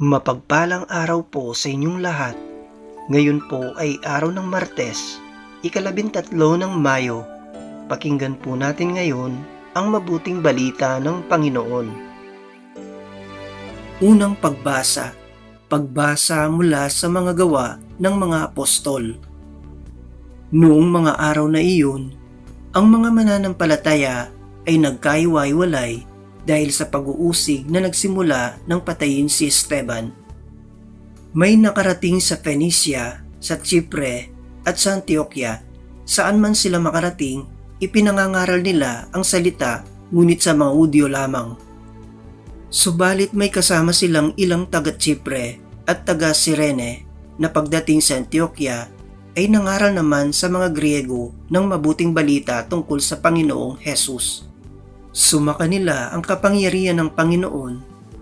Mapagpalang araw po sa inyong lahat. Ngayon po ay araw ng Martes, ikalabintatlo ng Mayo. Pakinggan po natin ngayon ang mabuting balita ng Panginoon. Unang pagbasa, pagbasa mula sa mga gawa ng mga apostol. Noong mga araw na iyon, ang mga mananampalataya ay nagkaiwaiwalay dahil sa pag-uusig na nagsimula ng patayin si Esteban. May nakarating sa Phoenicia, sa Chipre at sa Antioquia. Saan man sila makarating, ipinangangaral nila ang salita ngunit sa mga Udyo lamang. Subalit may kasama silang ilang taga Chipre at taga Sirene na pagdating sa Antioquia ay nangaral naman sa mga Griego ng mabuting balita tungkol sa Panginoong Hesus. Sumaka nila ang kapangyarihan ng Panginoon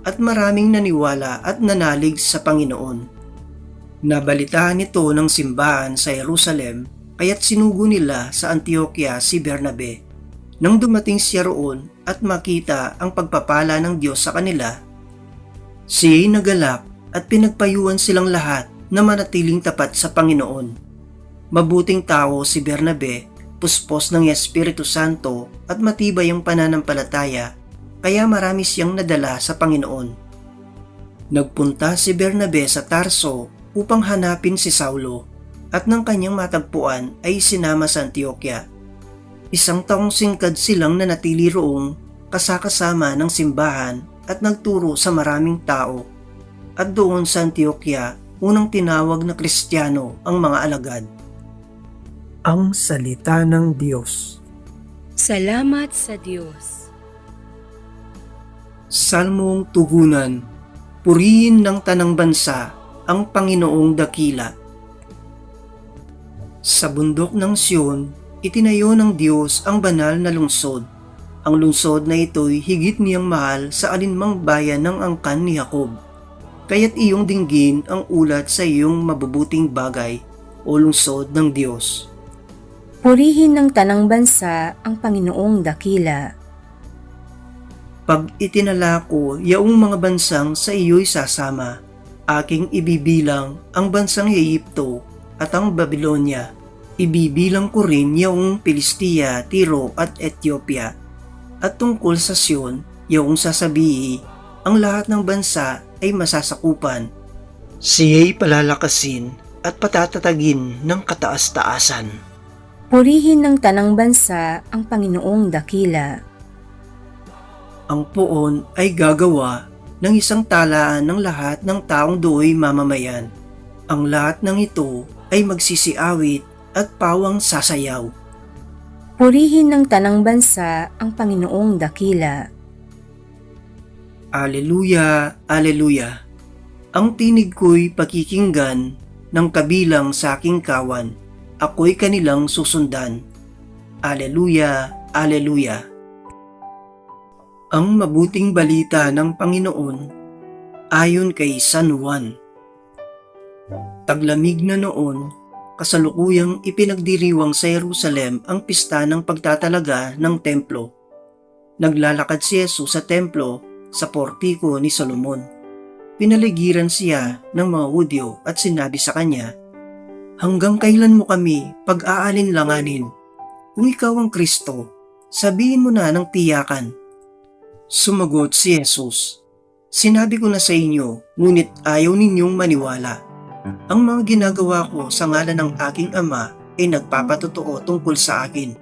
at maraming naniwala at nanalig sa Panginoon. Nabalitaan ito ng simbahan sa Jerusalem kaya't sinugo nila sa Antioquia si Bernabe. Nang dumating siya roon at makita ang pagpapala ng Diyos sa kanila, siya'y nagalak at pinagpayuan silang lahat na manatiling tapat sa Panginoon. Mabuting tao si Bernabe puspos ng Espiritu Santo at matibay ang pananampalataya, kaya marami siyang nadala sa Panginoon. Nagpunta si Bernabe sa Tarso upang hanapin si Saulo at nang kanyang matagpuan ay sinama sa Antioquia. Isang taong singkad silang nanatili roong kasakasama ng simbahan at nagturo sa maraming tao. At doon sa Antioquia, unang tinawag na Kristiyano ang mga alagad ang salita ng Diyos. Salamat sa Diyos. Salmong Tugunan Purihin ng tanang bansa ang Panginoong dakila. Sa bundok ng Siyon, itinayo ng Diyos ang banal na lungsod. Ang lungsod na ito'y higit niyang mahal sa alinmang bayan ng angkan ni Jacob. Kaya't iyong dinggin ang ulat sa iyong mabubuting bagay o lungsod ng Diyos. Purihin ng tanang bansa ang Panginoong dakila. Pag itinala ko yaong mga bansang sa iyo'y sasama, aking ibibilang ang bansang Egypto at ang Babylonia. Ibibilang ko rin yaong Pilistia, Tiro at Ethiopia. At tungkol sa Sion, yaong sasabihi, ang lahat ng bansa ay masasakupan. Siya'y palalakasin at patatatagin ng kataas-taasan. Purihin ng tanang bansa ang Panginoong dakila. Ang poon ay gagawa ng isang talaan ng lahat ng taong do'y mamamayan. Ang lahat ng ito ay magsisiawit at pawang sasayaw. Purihin ng tanang bansa ang Panginoong dakila. Aleluya, Aleluya. Ang tinig ko'y pakikinggan ng kabilang sa aking kawan. Ako'y kanilang susundan. Aleluya, Aleluya. Ang mabuting balita ng Panginoon ayon kay San Juan. Taglamig na noon, kasalukuyang ipinagdiriwang sa Jerusalem ang pista ng pagtatalaga ng templo. Naglalakad si Jesus sa templo sa portiko ni Solomon. Pinaligiran siya ng mga Hudyo at sinabi sa kanya, Hanggang kailan mo kami pag-aalinlanganin? Kung ikaw ang Kristo, sabihin mo na ng tiyakan. Sumagot si Jesus, Sinabi ko na sa inyo, ngunit ayaw ninyong maniwala. Ang mga ginagawa ko sa ngalan ng aking ama ay nagpapatotoo tungkol sa akin.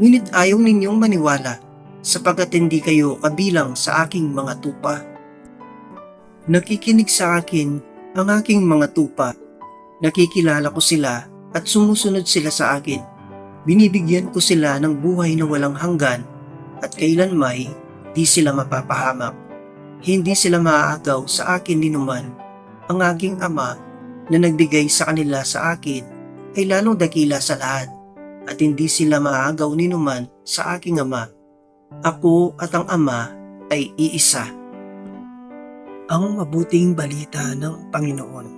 Ngunit ayaw ninyong maniwala sapagkat hindi kayo kabilang sa aking mga tupa. Nakikinig sa akin ang aking mga tupa. Nakikilala ko sila at sumusunod sila sa akin. Binibigyan ko sila ng buhay na walang hanggan at kailanmay di sila mapapahamak. Hindi sila maaagaw sa akin ninuman. Ang aking ama na nagbigay sa kanila sa akin ay lalong dakila sa lahat at hindi sila maaagaw ninuman sa aking ama. Ako at ang ama ay iisa. Ang mabuting balita ng Panginoon.